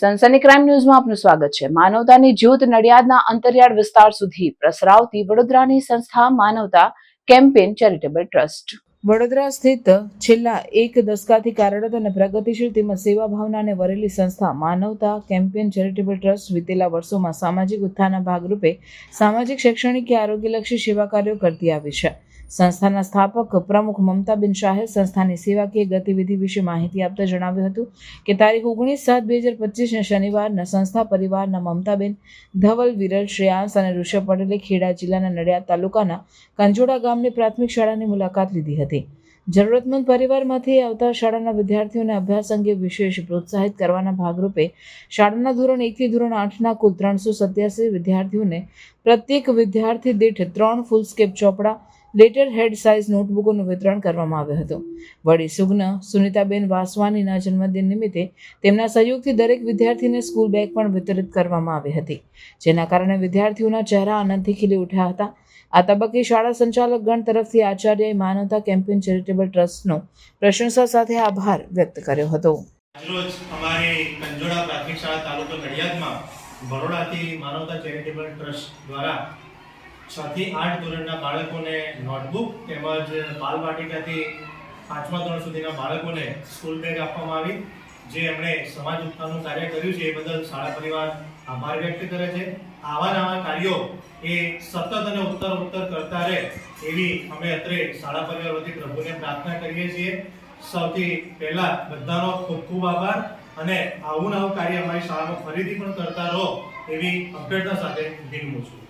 સનસની crime ન્યૂઝમાં આપનું સ્વાગત છે. માનવતાની જ્યોત નડિયાદના અંતરિયાળ વિસ્તાર સુધી પ્રસરાવતી વડોદરાની સંસ્થા માનવતા કેમ્પેન ચેરિટેબલ ટ્રસ્ટ. વડોદરા સ્થિત છેલ્લા એક દશકાથી કાર્યરત અને પ્રગતિશીલ તેમજ સેવા ભાવનાને વરેલી સંસ્થા માનવતા કેમ્પેન ચેરિટેબલ ટ્રસ્ટ વિતેલા વર્ષોમાં સામાજિક ઉત્થાનના ભાગરૂપે સામાજિક, શૈક્ષણિક કે આરોગ્યલક્ષી સેવા કાર્યો કરતી આવી છે. સંસ્થાના સ્થાપક પ્રમુખ મમતાબેન શાહે સંસ્થાની સેવાકીય ગતિવિધિ વિશે માહિતી આપતા જણાવ્યું હતું કે તારીખ ઓગણીસ સાત બે હજાર પચીસને શનિવારના સંસ્થા પરિવારના મમતાબેન, ધવલ, વિરલ, શ્રેયાંશ અને ઋષભ પટેલે ખેડા જિલ્લાના નડિયાદ તાલુકાના કંજોડા ગામની પ્રાથમિક શાળાની મુલાકાત લીધી હતી. જરૂરતમંદ પરિવારમાંથી આવતા શાળાના વિદ્યાર્થીઓને અભ્યાસ અંગે વિશેષ પ્રોત્સાહિત કરવાના ભાગરૂપે શાળાના ધોરણ એકથી ધોરણ આઠના કુલ ત્રણસો સત્યાસી વિદ્યાર્થીઓને પ્રત્યેક વિદ્યાર્થી દીઠ ત્રણ ફૂલસ્કેપ ચોપડા લેટર હેડ સાઇઝ નોટબુકોનું વિતરણ કરવામાં આવ્યું હતું. વળી સુગ્ન, સુનિતાબેન વાસવાનીના જન્મદિન નિમિત્તે તેમના સહયોગથી દરેક વિદ્યાર્થીને સ્કૂલ બેગ પણ વિતરિત કરવામાં આવી હતી. જેના કારણે વિદ્યાર્થીઓના ચહેરા આનંદથી ખીલી ઉઠ્યા હતા. આ તબક્કે શાળા સંચાલક ગણ તરફથી આચાર્યએ માનવતા કેમ્પેન ચેરિટેબલ ટ્રસ્ટનો પ્રશંસા સાથે આભાર વ્યક્ત કર્યો હતો. આજરોજ અમારી કંજોડા પ્રાથમિક શાળા તાલુકો નડિયાદમાં બરોડાથી માનવતા ચેરિટેબલ ટ્રસ્ટ દ્વારા છ આઠ ધોરણના બાળકોને નોટબુક તેમજ બાલવાટિકાથી પાંચમા ધોરણ સુધીના બાળકોને સ્કૂલ બેગ આપવામાં આવી. જે એમણે સમાજ ઉત્થાનનું કાર્ય કર્યું છે એ બદલ શાળા પરિવાર આભાર વ્યક્ત કરે છે. આવા નવા કાર્યો એ સતત અને ઉત્તર ઉત્તર કરતા રહે એવી અમે અત્રે શાળા પરિવાર વતી પ્રભુને પ્રાર્થના કરીએ છીએ. સૌથી પહેલા બધાનો ખૂબ ખૂબ આભાર અને આવું નવું કાર્ય અમારી શાળામાં ફરીથી પણ કરતા રહો એવી અભ્યર્થના સાથે વિનમું છું